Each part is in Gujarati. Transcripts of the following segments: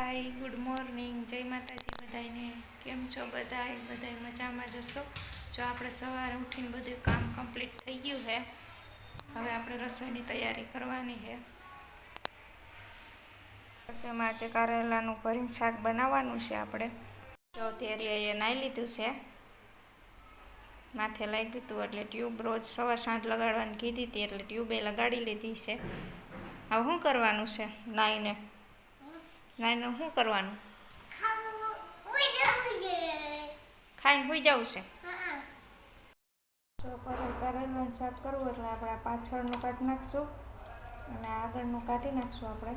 હાય ગુડ મોર્નિંગ જય માતાજી બધાને કેમ છો બધાય? બધાય મજામાં જશો જો આપણે સવારે ઉઠીને બધું કામ કમ્પ્લીટ થઈ ગયું છે. હવે આપણે રસોઈની તૈયારી કરવાની છે. રસોઈમાં આજે કારેલાનું ભરીને શાક બનાવવાનું છે આપણે. જો ત્યારે નાહી લીધું છે. માથે લાગ્યું હતું એટલે ટ્યુબ રોજ સવાર સાંજ લગાડવાની કીધી હતી એટલે ટ્યુબે લગાડી લીધી છે. હવે શું કરવાનું છે? નાઈને નાઈને શું કરવાનું? ખાઈને સુઈ જવું છે. જો કરે કરેલાનું શાક કરવું એટલે આપણે પાછળનું કાઢી નાખશું અને આગળનું કાઢી નાખશું આપણે.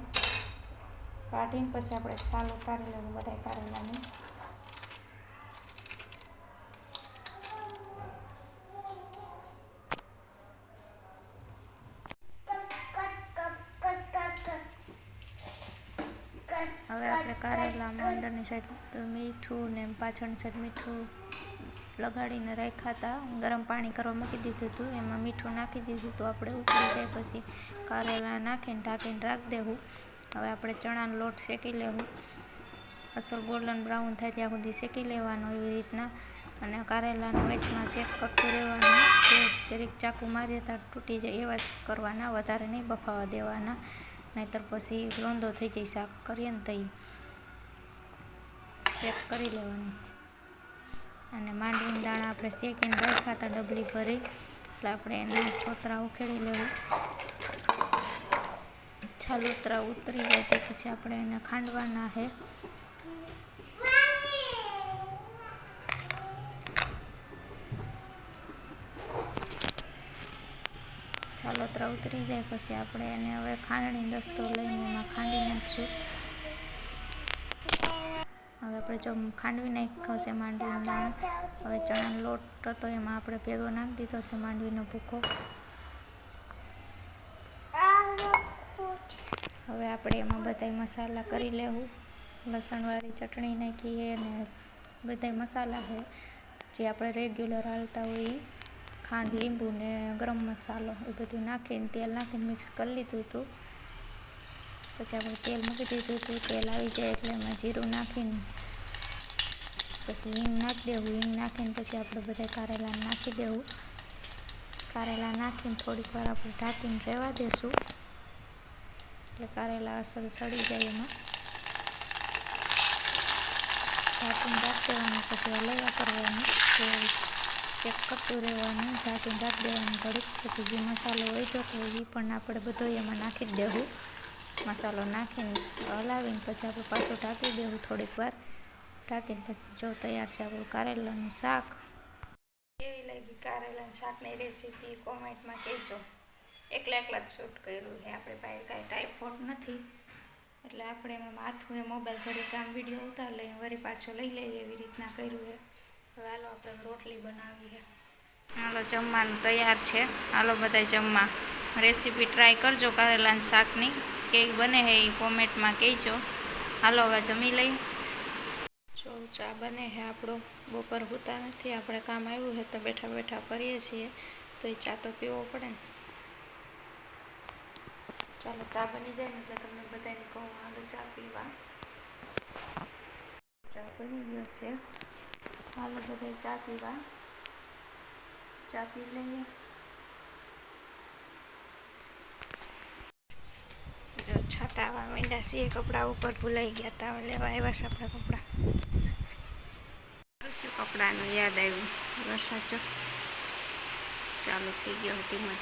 કાઢીને પછી આપણે છાલ ઉતારી લેવું બધા કારેલાની હવે આપણે કારેલામાં અંદરની સાઈડ મીઠું ને પાછળની સાઈડ મીઠું લગાડીને રાખ્યા હતા ગરમ પાણી કરવા મૂકી દીધું હતું, એમાં મીઠું નાખી દીધું હતું. આપણે ઉકળી જાય પછી કારેલા નાખીને ઢાંકીને રાખી દેવું. હવે આપણે ચણાનો લોટ શેકી લેવું. અસલ ગોલ્ડન બ્રાઉન થાય ત્યાં સુધી શેકી લેવાનો એવી રીતના. અને કારેલાના વેચમાં ચેક કરતું રહેવાનું. જરીક ચાકુ મારીએ ત્યાં તૂટી જાય એવા કરવાના, વધારે નહીં બફાવા દેવાના. નહીંતર પછી લોંદો થઈ જાય, શાક કરીએ ને તઈ. ચેક કરી લેવાનું. અને માંડવીના દાણા આપણે શેકીને રાખ્યા હતા, ડબલી ભરી. એટલે આપણે એના છોતરા ઉખેડી લેવું. છાલોતરા ઉતરી જાય તે પછી આપણે એને ખાંડવાના છે. ઉતરી જાય પછી આપણે એને હવે ખાંડણી દસ્તો લઈને એમાં ખાંડી નાખીશું. હવે આપણે જો ખાંડવી નાખ્યો છે માંડવીનો દાણો, હવે ચણાનો લોટ હતો એમાં આપણે ભેગો નાખી દીધો છે માંડવીનો ભૂકો. હવે આપણે એમાં બધાય મસાલા કરી લેવું લસણવાળી ચટણી નાખીએ અને બધાય મસાલા છે જે આપણે રેગ્યુલર હાલતા હોય એ ખાંડ, લીંબુ ને ગરમ મસાલો એ બધું નાખીને તેલ નાખીને મિક્સ કરી લીધું હતું. પછી આપણે તેલ મૂકી દીધું હતું. તેલ આવી જાય એટલે એમાં જીરું નાખીને પછી હિંગ નાખી દેવું. હિંગ નાખીને પછી આપણે બધા કારેલા નાખી દેવું. કારેલા નાખીને થોડીક વાર આપણે ઢાંકીને રહેવા દેશું. એટલે કારેલા અસર સડી જાય એમાં. ઢાંકીને રાખી દેવાનું પછી હલાવ્યા કરવાનું. ચેક કરતું રહેવાનું ઢાંકીને રાખી દેવાનું ઘડીક પછી જે મસાલો હોય તો એ પણ આપણે બધો એમાં નાખી જ દેવું. મસાલો નાખીને હલાવીને પછી આપણે પાછું ઢાંકી દેવું થોડીક વાર. ઢાંકીને પછી જો તૈયાર છે આપણું કારેલાનું શાક. કેવી લાગી કારેલાનું શાકની રેસીપી કોમેન્ટમાં કહેજો. એકલા એકલા જ શૂટ કર્યું છે. આપણે પાસે કાંઈ ટાઈફોડ નથી. એટલે આપણે એમાં માથું એ મોબાઈલ ઘડી કામ વીડિયો ઉતાર લઈએ વળી પાછો લઈ લઈએ એવી રીતના કર્યું છે. હવે હાલો આપણે રોટલી બનાવીએ હાલો જમવાનું તૈયાર છે. હાલો બધા જમવા. રેસીપી ટ્રાય કરજો કારેલાના શાકની. કેક બને હે એ કોમેન્ટમાં કહેજો. હાલો હવે જમી લઈ જો ચા બને છે આપણો. બપોર હોતા નથી આપણે કામ આવ્યું છે તો બેઠા બેઠા કરીએ છીએ. તો એ ચા તો પીવો પડે ને. ચાલો ચા બની જાય ને એટલે તમને બધાને કહું હાલો ચા પીવા. ચા બની ગયો છે. હાલો બધા ચા પીવા. ચા પી લઈએ. જો આવવા માંડ્યા છીએ કપડા ઉપર ભૂલાઈ ગયા હતા લેવા આવ્યા છે આપણા કપડા. કપડાનું યાદ આવ્યું. વરસાદ ચો ચાલુ થઈ ગયો હતી ધીમે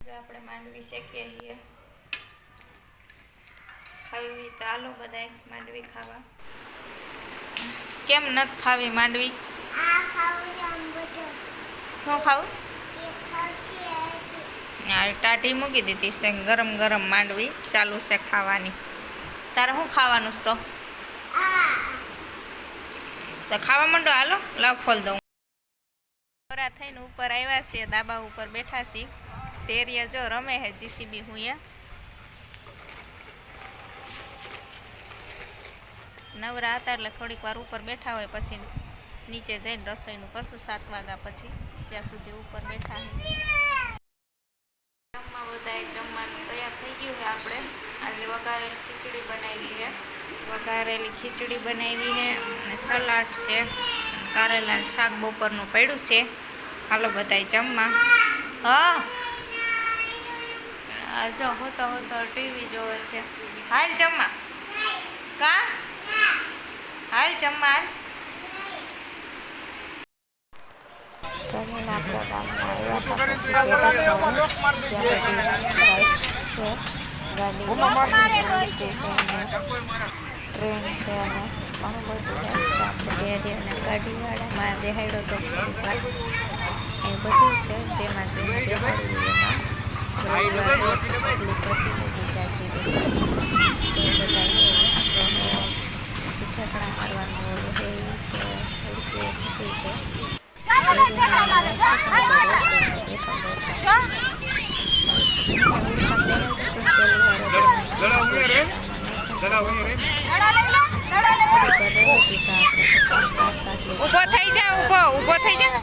જો આપણે માંડવી શેકીએ છીએ. ખાવી હોય તો આલો બધાય માંડવી ખાવા. કેમ નથી ખાવી માંડવી? શું ખાવું? હા ટાટી મૂકી દીધી છે ગરમ ગરમ માંડવી ચાલુ છે ખાવાની. તારે શું ખાવાનું છે તો? તો ખાવા માંડો હાલો લાવ ખોલ દઉં. ખોરા થઈને ઉપર આવ્યા છીએ દાબા ઉપર બેઠા છીએ. તેરિયા જો રમે હે જીસીબી હું નવરા હતા એટલે થોડીક વાર ઉપર બેઠા હોય, પછી નીચે જઈને રસોઈનું કરશું સાત વાગ્યા પછી. ત્યાં સુધી ઉપર બેઠા જમવા બધાએ જમવાનું તૈયાર થઈ ગયું આપણે. આજે વઘારેલી ખીચડી બનાવી છે વઘારેલી ખીચડી બનાવી છે અને સલાડ છે. કારેલા શાક બપોરનું પડ્યું છે. હાલો બધાય જમવા. હા. જો હોતો હોતો ટીવી જોવે છે. હાલ જમવા. કા? હાલ જમવાન હાલ આપણા ગામમાં આવ્યા છે. ટ્રેન છે અને ઘણું બધું આપણે ધીરે અને ગાડીવાળામાં દેખાડ્યો તો એ બધું છે. જેમાં જેને દેખાડ્યું એમાં. પ્રતિનિધિ જાતી. એ બધા ઠેકડા મારવાનું હોય છે ઊભો થઈ જા જા.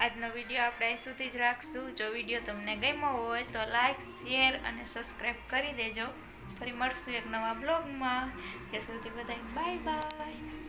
આજનો વીડિયો આપણે અહીં સુધી જ રાખશું. જો વીડિયો તમને ગમ્યો હોય તો લાઈક, શેર અને સબસ્ક્રાઈબ કરી દેજો. ફરી મળશું એક નવા બ્લોગમાં. ત્યાં સુધી બધાય બાય બાય.